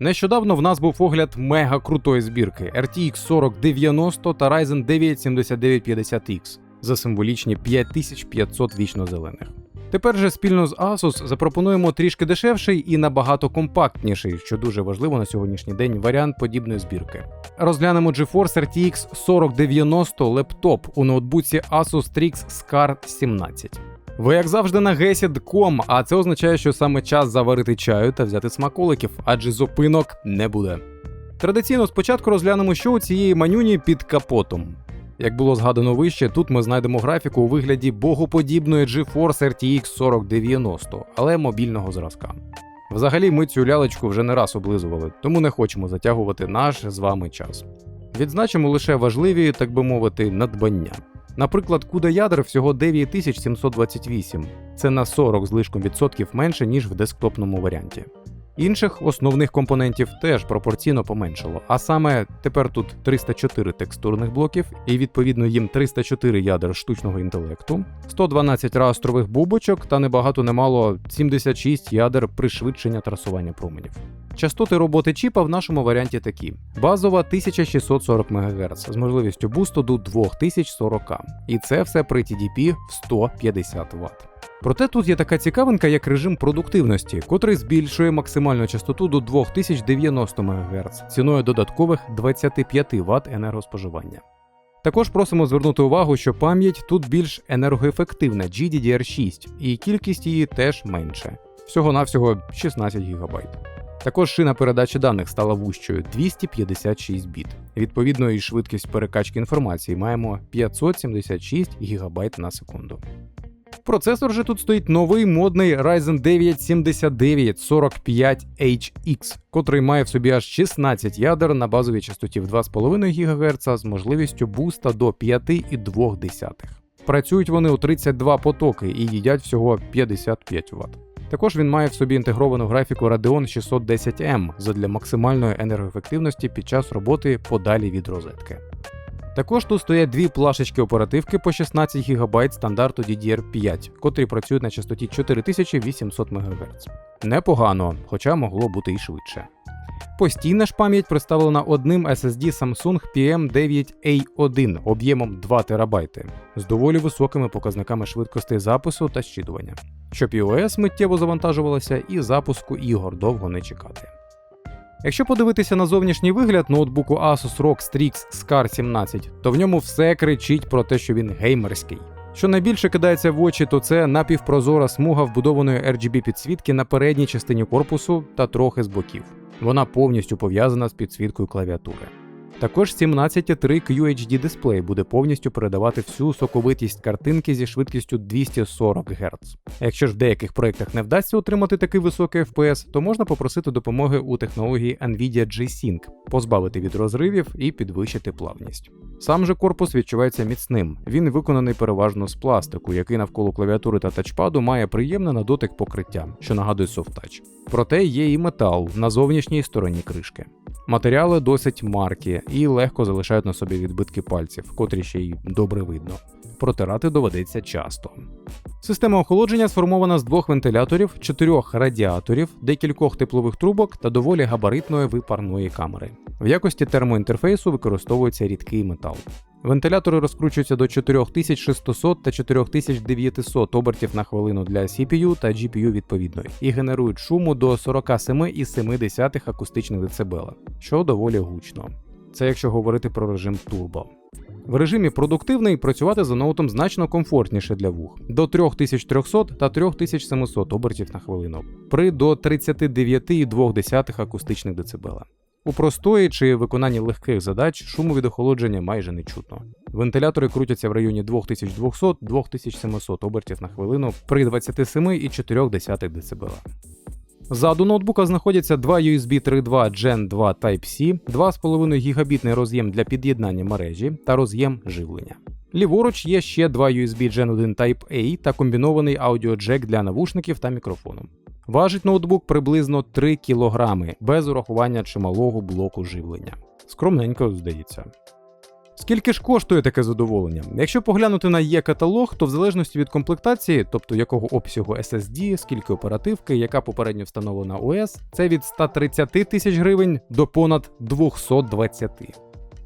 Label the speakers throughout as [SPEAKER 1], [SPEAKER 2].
[SPEAKER 1] Нещодавно в нас був огляд мега крутої збірки RTX 4090 та Ryzen 9 7950X за символічні 5500 вічно зелених. Тепер же спільно з Asus запропонуємо трішки дешевший і набагато компактніший, що дуже важливо на сьогоднішній день, варіант подібної збірки. Розглянемо GeForce RTX 4090 лептоп у ноутбуці Asus Strix Scar 17. Ви як завжди на GESID.com, а це означає, що саме час заварити чаю та взяти смаколиків, адже зупинок не буде. Традиційно спочатку розглянемо, що у цієї манюні під капотом. Як було згадано вище, тут ми знайдемо графіку у вигляді богоподібної GeForce RTX 4090, але мобільного зразка. Взагалі, ми цю лялечку вже не раз облизували, тому не хочемо затягувати наш з вами час. Відзначимо лише важливі, так би мовити, надбання. Наприклад, CUDA ядер всього 9728, це на 40 з лишком відсотків менше, ніж в десктопному варіанті. Інших основних компонентів теж пропорційно поменшало, а саме тепер тут 304 текстурних блоків, і відповідно їм 304 ядер штучного інтелекту, 112 растрових бубочок та небагато немало 76 ядер пришвидшення трасування променів. Частоти роботи чіпа в нашому варіанті такі: базова 1640 МГц з можливістю бусту до 2040, і це все при TDP в 150 Вт. Проте тут є така цікавинка, як режим продуктивності, котрий збільшує максимальну частоту до 2090 МГц ціною додаткових 25 Вт енергоспоживання. Також просимо звернути увагу, що пам'ять тут більш енергоефективна GDDR6, і кількість її теж менше всього-навсього 16 ГБ. Також шина передачі даних стала вущою 256 біт. Відповідно, і швидкість перекачки інформації маємо 576 ГБ на секунду. Процесор же тут стоїть новий модний Ryzen 9 7945HX, котрий має в собі аж 16 ядер на базовій частоті в 2,5 ГГц з можливістю буста до 5,2. Працюють вони у 32 потоки і їдять всього 55 Вт. Також він має в собі інтегровану графіку Radeon 610M задля максимальної енергоефективності під час роботи подалі від розетки. Також тут стоять дві плашечки оперативки по 16 ГБ стандарту DDR5, котрі працюють на частоті 4800 МГц. Непогано, хоча могло бути і швидше. Постійна ж пам'ять представлена одним SSD Samsung PM9A1 об'ємом 2 ТБ з доволі високими показниками швидкості запису та щитування, щоб iOS миттєво завантажувалося і запуску ігор довго не чекати. Якщо подивитися на зовнішній вигляд ноутбуку Asus ROG Strix Scar 17, то в ньому все кричить про те, що він геймерський. Що найбільше кидається в очі, то це напівпрозора смуга вбудованої RGB підсвітки на передній частині корпусу та трохи з боків. Вона повністю пов'язана з підсвіткою клавіатури. Також 17.3 QHD дисплей буде повністю передавати всю соковитість картинки зі швидкістю 240 Гц. Якщо ж в деяких проєктах не вдасться отримати такий високий FPS, то можна попросити допомоги у технології Nvidia G-Sync, позбавити від розривів і підвищити плавність. Сам же корпус відчувається міцним. Він виконаний переважно з пластику, який навколо клавіатури та тачпаду має приємне на дотик покриття, що нагадує софтач. Проте є і метал на зовнішній стороні кришки. Матеріали досить маркі і легко залишають на собі відбитки пальців, котрі ще й добре видно. Протирати доведеться часто. Система охолодження сформована з двох вентиляторів, чотирьох радіаторів, декількох теплових трубок та доволі габаритної випарної камери. В якості термоінтерфейсу використовується рідкий метал. Вентилятори розкручуються до 4600 та 4900 обертів на хвилину для CPU та GPU відповідно і генерують шуму до 47,7 акустичних дБ, що доволі гучно. Це якщо говорити про режим турбо. В режимі продуктивний працювати за ноутом значно комфортніше для вух до 3300 та 3700 обертів на хвилину при до 39,2 акустичних дБ. У простої чи виконанні легких задач шуму від охолодження майже не чутно. Вентилятори крутяться в районі 2200-2700 обертів на хвилину при 27,4 дБ. Ззаду ноутбука знаходяться два USB 3.2 Gen 2 Type-C, 2,5 гігабітний роз'єм для під'єднання мережі та роз'єм живлення. Ліворуч є ще два USB Gen 1 Type-A та комбінований аудіоджек для навушників та мікрофону. Важить ноутбук приблизно 3 кг без урахування чималого блоку живлення. Скромненько здається. Скільки ж коштує таке задоволення? Якщо поглянути на є каталог, то в залежності від комплектації, тобто якого обсягу SSD, скільки оперативки, яка попередньо встановлена OS, це від 130 тисяч гривень до понад 220.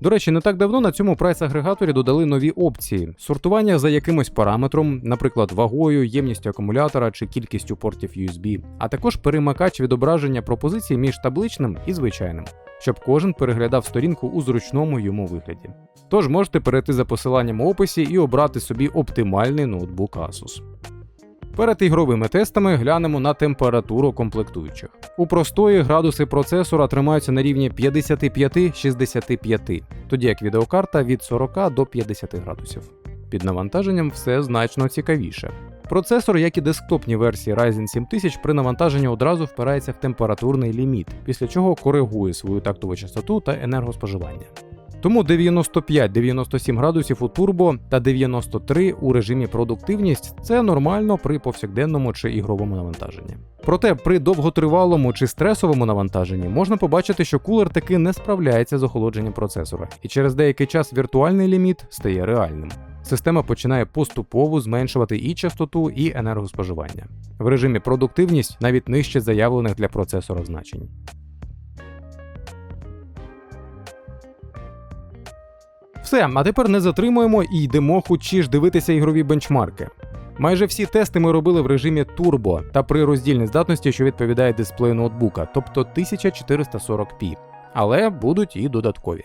[SPEAKER 1] До речі, не так давно на цьому прайс-агрегаторі додали нові опції: сортування за якимось параметром, наприклад, вагою, ємністю акумулятора чи кількістю портів USB, а також перемикач відображення пропозицій між табличним і звичайним, щоб кожен переглядав сторінку у зручному йому вигляді. Тож можете перейти за посиланням у описі і обрати собі оптимальний ноутбук Asus. Перед ігровими тестами глянемо на температуру комплектуючих. У простої градуси процесора тримаються на рівні 55-65, тоді як відеокарта від 40 до 50 градусів. Під навантаженням все значно цікавіше. Процесор, як і десктопні версії Ryzen 7000, при навантаженні одразу впирається в температурний ліміт, після чого коригує свою тактову частоту та енергоспоживання. Тому 95-97 градусів у турбо та 93 у режимі продуктивність це нормально при повсякденному чи ігровому навантаженні. Проте при довготривалому чи стресовому навантаженні можна побачити, що кулер таки не справляється з охолодженням процесора, і через деякий час віртуальний ліміт стає реальним. Система починає поступово зменшувати і частоту, і енергоспоживання. В режимі продуктивність навіть нижче заявлених для процесора значень. Все, а тепер не затримуємо і йдемо хоч дивитися ігрові бенчмарки. Майже всі тести ми робили в режимі турбо та при роздільній здатності, що відповідає дисплею ноутбука, тобто 1440p. Але будуть і додаткові.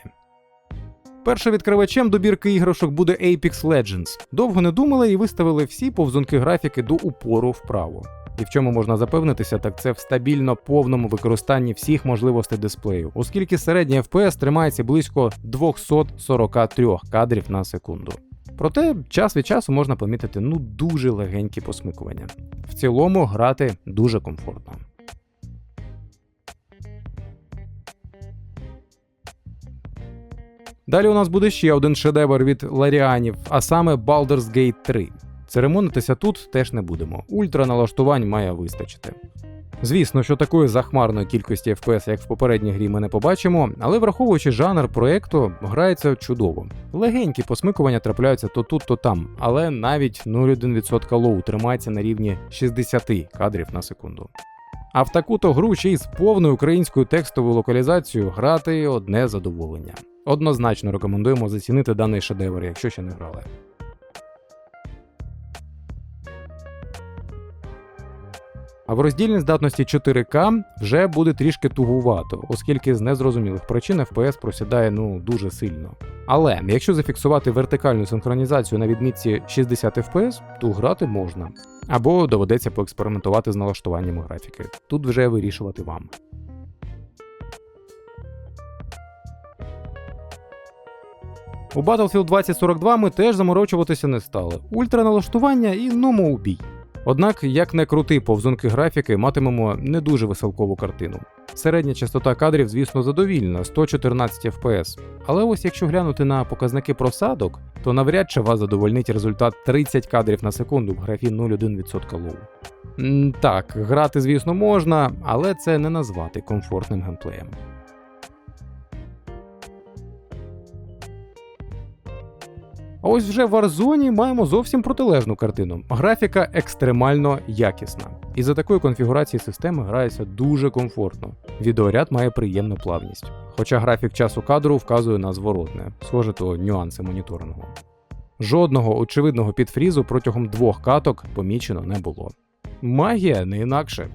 [SPEAKER 1] Першим відкривачем добірки іграшок буде Apex Legends. Довго не думали і виставили всі повзунки графіки до упору вправо. І в чому можна запевнитися, так це в стабільно повному використанні всіх можливостей дисплею, оскільки середній FPS тримається близько 243 кадрів на секунду. Проте час від часу можна помітити ну дуже легенькі посмикування. В цілому грати дуже комфортно. Далі у нас буде ще один шедевр від Ларіанів, а саме Baldur's Gate 3. Церемонитися тут теж не будемо. Ультра налаштувань має вистачити. Звісно, що такої захмарної кількості FPS, як в попередній грі, ми не побачимо, але враховуючи жанр проекту, грається чудово. Легенькі посмикування трапляються то тут, то там, але навіть 0,1% лоу тримається на рівні 60 кадрів на секунду. А в таку-то гру ще й з повною українською текстовою локалізацією грати одне задоволення. Однозначно рекомендуємо зацінити даний шедевр, якщо ще не грали. А в роздільній здатності 4К вже буде трішки тугувато, оскільки з незрозумілих причин FPS просідає ну дуже сильно. Але якщо зафіксувати вертикальну синхронізацію на відмітці 60 FPS, то грати можна. Або доведеться поекспериментувати з налаштуванням графіки. Тут вже вирішувати вам. У Battlefield 2042 ми теж заморочуватися не стали. Ультра налаштування і ному у бій. Однак, як не крути повзунки графіки, матимемо не дуже веселкову картину. Середня частота кадрів, звісно, задовільна 114 FPS. Але ось якщо глянути на показники просадок, то навряд чи вас задовольнить результат 30 кадрів на секунду в графі 0,1% лоу. Так, грати, звісно, можна, але це не назвати комфортним геймплеєм. А ось вже в Warzone маємо зовсім протилежну картину. Графіка екстремально якісна. І за такої конфігурації системи грається дуже комфортно. Відеоряд має приємну плавність. Хоча графік часу кадру вказує на зворотне, схоже то нюанси моніторингу. Жодного очевидного підфрізу протягом двох каток помічено не було. Магія не інакше.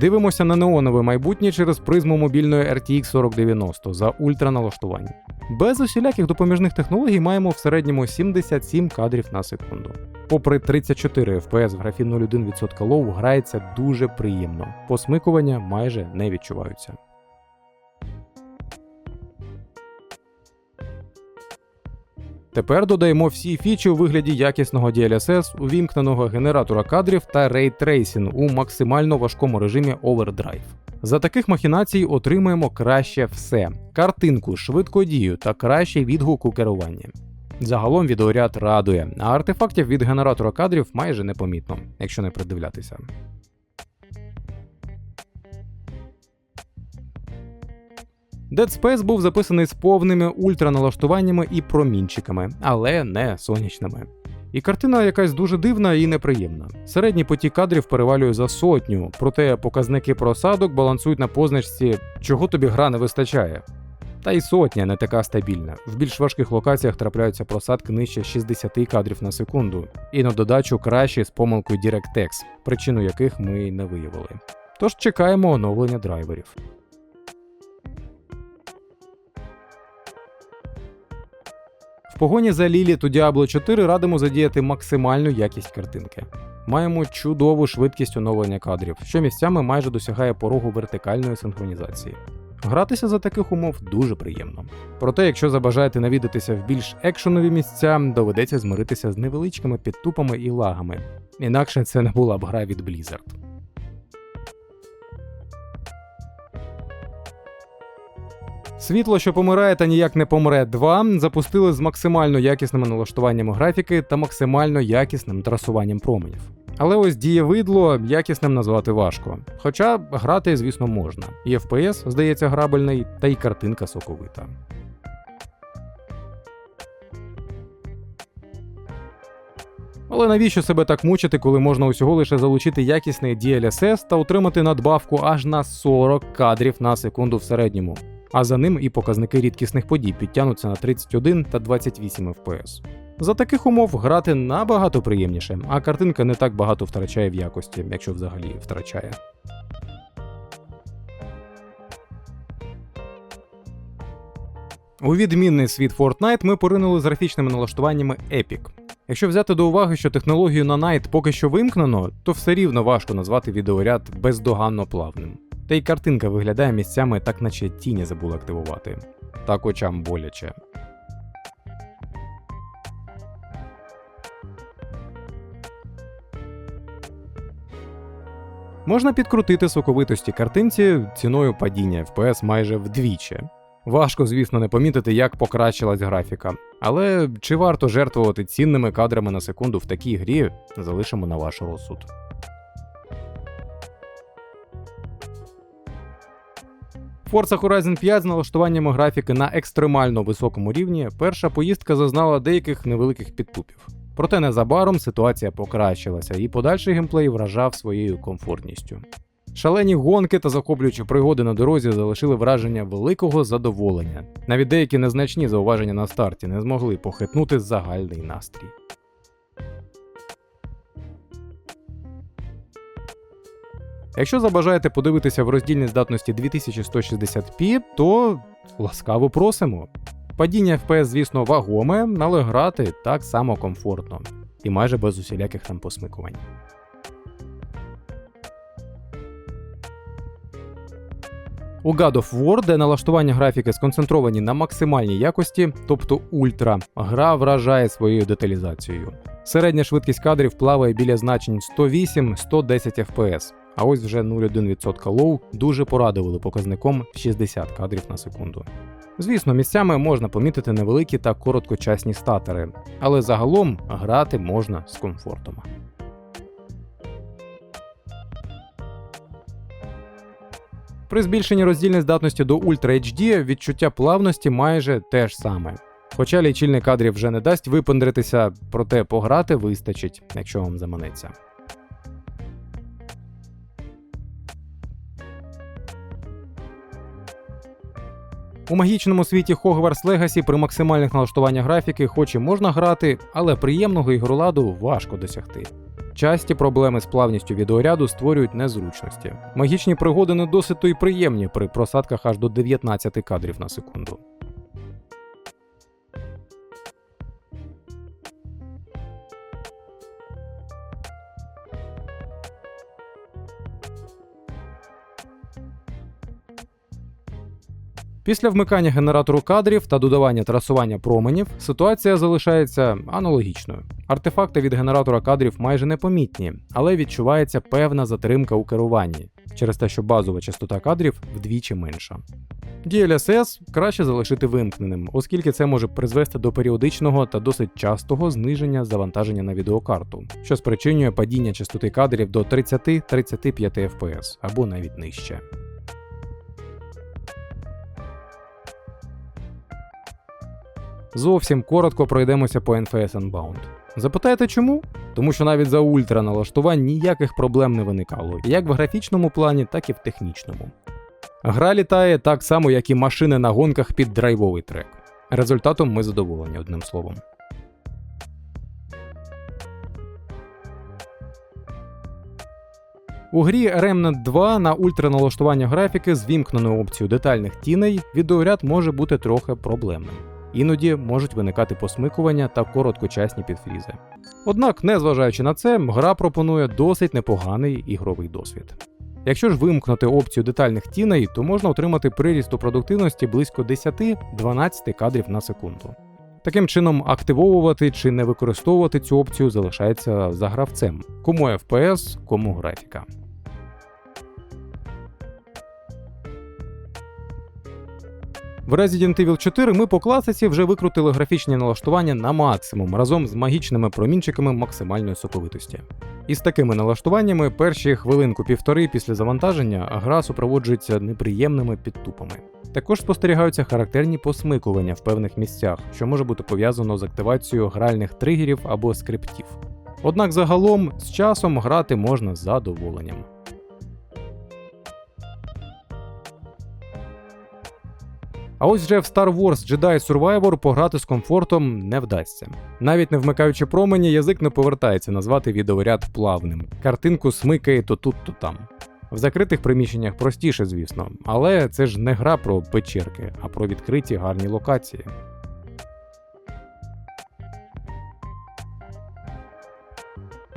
[SPEAKER 1] Дивимося на неонове майбутнє через призму мобільної RTX 4090 за ультраналаштування. Без усіляких допоміжних технологій маємо в середньому 77 кадрів на секунду. Попри 34 FPS в графі 0,1% лоу грається дуже приємно, посмикування майже не відчуваються. Тепер додаємо всі фічі у вигляді якісного DLSS, увімкненого генератора кадрів та рейтрейсінг у максимально важкому режимі Overdrive. За таких махінацій отримаємо краще все: картинку, швидкодію та кращий відгук у керуванні. Загалом відеоряд радує, а артефактів від генератора кадрів майже непомітно, якщо не придивлятися. Dead Space був записаний з повними ультраналаштуваннями і промінчиками, але не сонячними. І картина якась дуже дивна і неприємна. Середній потік кадрів перевалює за сотню, проте показники просадок балансують на позначці, чого тобі гра не вистачає. Та й сотня не така стабільна. В більш важких локаціях трапляються просадки нижче 60 кадрів на секунду, і на додачу кращі з помилкою DirectX, причину яких ми не виявили. Тож чекаємо оновлення драйверів. Погоні за Lilith у Diablo 4 радимо задіяти максимальну якість картинки. Маємо чудову швидкість оновлення кадрів, що місцями майже досягає порогу вертикальної синхронізації. Гратися за таких умов дуже приємно. Проте, якщо забажаєте навідатися в більш екшонові місця, доведеться змиритися з невеличкими підтупами і лагами. Інакше це не була б гра від Blizzard. Світло, що помирає та ніяк не помре 2, запустили з максимально якісними налаштуваннями графіки та максимально якісним трасуванням променів. Але ось дієвидло якісним назвати важко. Хоча грати, звісно, можна. І FPS, здається, грабельний, та й картинка соковита. Але навіщо себе так мучити, коли можна усього лише залучити якісний DLSS та отримати надбавку аж на 40 кадрів на секунду в середньому, а за ним і показники рідкісних подій підтягнуться на 31 та 28 FPS. За таких умов грати набагато приємніше, а картинка не так багато втрачає в якості, якщо взагалі втрачає. У відмінний світ Fortnite ми поринули з графічними налаштуваннями Epic. Якщо взяти до уваги, що технологію на Night поки що вимкнено, то все рівно важко назвати відеоряд бездоганно плавним. Та й картинка виглядає місцями так, наче тіні забули активувати. Так очам боляче. Можна підкрутити соковитості картинці ціною падіння FPS майже вдвічі. Важко, звісно, не помітити, як покращилась графіка. Але чи варто жертвувати цінними кадрами на секунду в такій грі, залишимо на ваш розсуд. Forza Horizon 5 з налаштуваннями графіки на екстремально високому рівні перша поїздка зазнала деяких невеликих підтупів. Проте незабаром ситуація покращилася, і подальший геймплей вражав своєю комфортністю. Шалені гонки та захоплюючі пригоди на дорозі залишили враження великого задоволення. Навіть деякі незначні зауваження на старті не змогли похитнути загальний настрій. Якщо забажаєте подивитися в роздільній здатності 2160p, то ласкаво просимо. Падіння FPS, звісно, вагоме, але грати так само комфортно і майже без усіляких там посмикувань. У God of War, де налаштування графіки сконцентровані на максимальній якості, тобто ультра, гра вражає своєю деталізацією. Середня швидкість кадрів плаває біля значень 108-110 FPS, а ось вже 0,1% лоу дуже порадували показником 60 кадрів на секунду. Звісно, місцями можна помітити невеликі та короткочасні статери, але загалом грати можна з комфортом. При збільшенні роздільної здатності до Ultra HD відчуття плавності майже те ж саме. Хоча лічильник кадрів вже не дасть випендритися, проте пограти вистачить, якщо вам заманеться. У магічному світі Hogwarts Legacy при максимальних налаштуваннях графіки, хоч і можна грати, але приємного ігроладу важко досягти. Часті проблеми з плавністю відеоряду створюють незручності. Магічні пригоди не досить то й приємні при просадках аж до 19 кадрів на секунду. Після вмикання генератору кадрів та додавання трасування променів ситуація залишається аналогічною. Артефакти від генератора кадрів майже непомітні, але відчувається певна затримка у керуванні через те, що базова частота кадрів вдвічі менша. DLSS краще залишити вимкненим, оскільки це може призвести до періодичного та досить частого зниження завантаження на відеокарту, що спричинює падіння частоти кадрів до 30-35 FPS або навіть нижче. Зовсім коротко пройдемося по NFS Unbound. Запитаєте чому? Тому що навіть за ультра налаштувань ніяких проблем не виникало, як в графічному плані, так і в технічному. Гра літає так само, як і машини на гонках під драйвовий трек. Результатом ми задоволені одним словом. У грі Remnant 2 на ультраналаштування графіки з вімкненою опцією детальних тіней відеоряд може бути трохи проблемним. Іноді можуть виникати посмикування та короткочасні підфрізи. Однак, незважаючи на це, гра пропонує досить непоганий ігровий досвід. Якщо ж вимкнути опцію детальних тіней, то можна отримати приріст у продуктивності близько 10-12 кадрів на секунду. Таким чином, активовувати чи не використовувати цю опцію залишається за гравцем, кому FPS, кому графіка. В Resident Evil 4 ми по класиці вже викрутили графічні налаштування на максимум разом з магічними промінчиками максимальної соковитості. І з такими налаштуваннями перші хвилинку-півтори після завантаження гра супроводжується неприємними підтупами. Також спостерігаються характерні посмикування в певних місцях, що може бути пов'язано з активацією гральних тригерів або скриптів. Однак загалом з часом грати можна з задоволенням. А ось вже в Star Wars Jedi Survivor пограти з комфортом не вдасться. Навіть не вмикаючи промені, язик не повертається назвати відеоряд плавним. Картинку смикає то тут, то там. В закритих приміщеннях простіше, звісно, але це ж не гра про печерки, а про відкриті гарні локації.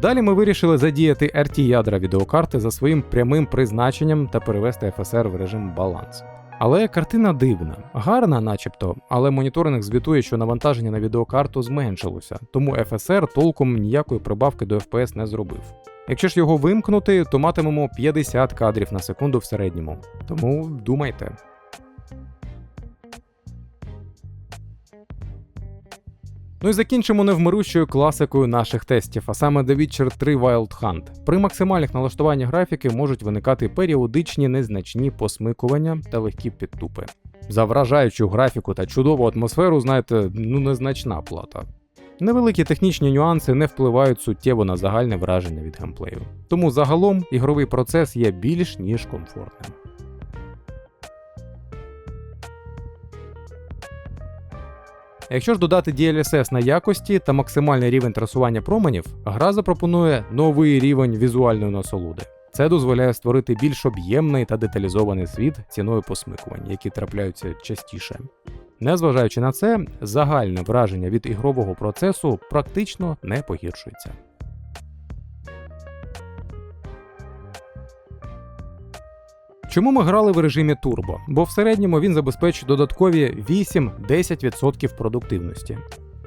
[SPEAKER 1] Далі ми вирішили задіяти RT ядра відеокарти за своїм прямим призначенням та перевести FSR в режим баланс. Але картина дивна, гарна, начебто, але моніторинг звітує, що навантаження на відеокарту зменшилося, тому FSR толком ніякої прибавки до FPS не зробив. Якщо ж його вимкнути, то матимемо 50 кадрів на секунду в середньому. Тому думайте. Ну і закінчимо невмирущою класикою наших тестів, а саме The Witcher 3 Wild Hunt. При максимальних налаштуваннях графіки можуть виникати періодичні незначні посмикування та легкі підтупи. За вражаючу графіку та чудову атмосферу, знаєте, ну незначна плата. Невеликі технічні нюанси не впливають суттєво на загальне враження від геймплею. Тому загалом ігровий процес є більш ніж комфортним. Якщо ж додати DLSS на якості та максимальний рівень трасування променів, гра запропонує новий рівень візуальної насолоди. Це дозволяє створити більш об'ємний та деталізований світ ціною посмикувань, які трапляються частіше. Незважаючи на це, загальне враження від ігрового процесу практично не погіршується. Чому ми грали в режимі турбо? Бо в середньому він забезпечує додаткові 8-10% продуктивності.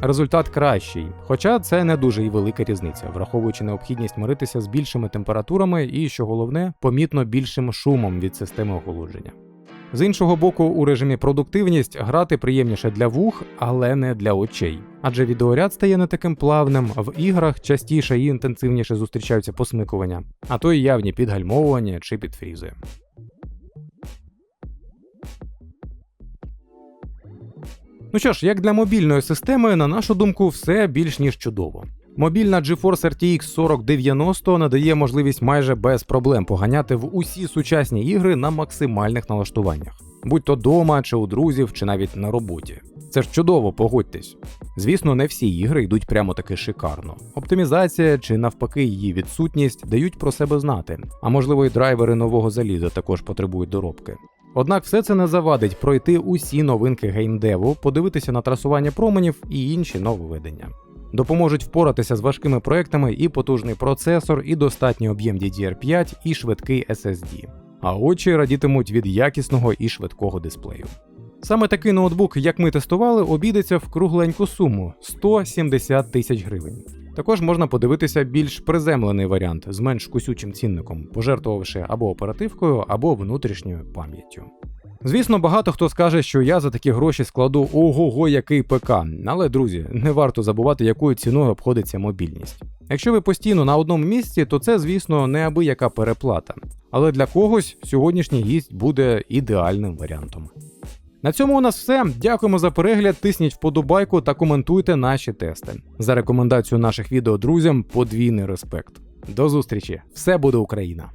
[SPEAKER 1] Результат кращий, хоча це не дуже і велика різниця, враховуючи необхідність миритися з більшими температурами і, що головне, помітно більшим шумом від системи охолодження. З іншого боку, у режимі продуктивність грати приємніше для вух, але не для очей. Адже відеоряд стає не таким плавним, в іграх частіше і інтенсивніше зустрічаються посмикування, а то й явні підгальмовування чи підфрізи. Ну що ж, як для мобільної системи, на нашу думку, все більш ніж чудово. Мобільна GeForce RTX 4090 надає можливість майже без проблем поганяти в усі сучасні ігри на максимальних налаштуваннях, будь то дома, чи у друзів, чи навіть на роботі. Це ж чудово, погодьтесь. Звісно, не всі ігри йдуть прямо таки шикарно. Оптимізація чи навпаки її відсутність дають про себе знати, а можливо і драйвери нового заліза також потребують доробки. Однак все це не завадить пройти усі новинки геймдеву, подивитися на трасування променів і інші нововведення. Допоможуть впоратися з важкими проектами і потужний процесор, і достатній об'єм DDR5, і швидкий SSD. А очі радітимуть від якісного і швидкого дисплею. Саме такий ноутбук, як ми тестували, обійдеться в кругленьку суму 170 тисяч гривень. Також можна подивитися більш приземлений варіант з менш кусючим цінником, пожертвувавши або оперативкою, або внутрішньою пам'яттю. Звісно, багато хто скаже, що я за такі гроші складу ого-го який ПК, але друзі, не варто забувати, якою ціною обходиться мобільність. Якщо ви постійно на одному місці, то це, звісно, неабияка переплата. Але для когось сьогоднішній гість буде ідеальним варіантом. На цьому у нас все. Дякуємо за перегляд. Тисніть вподобайку та коментуйте наші тести. За рекомендацію наших відео друзям подвійний респект. До зустрічі! Все буде Україна!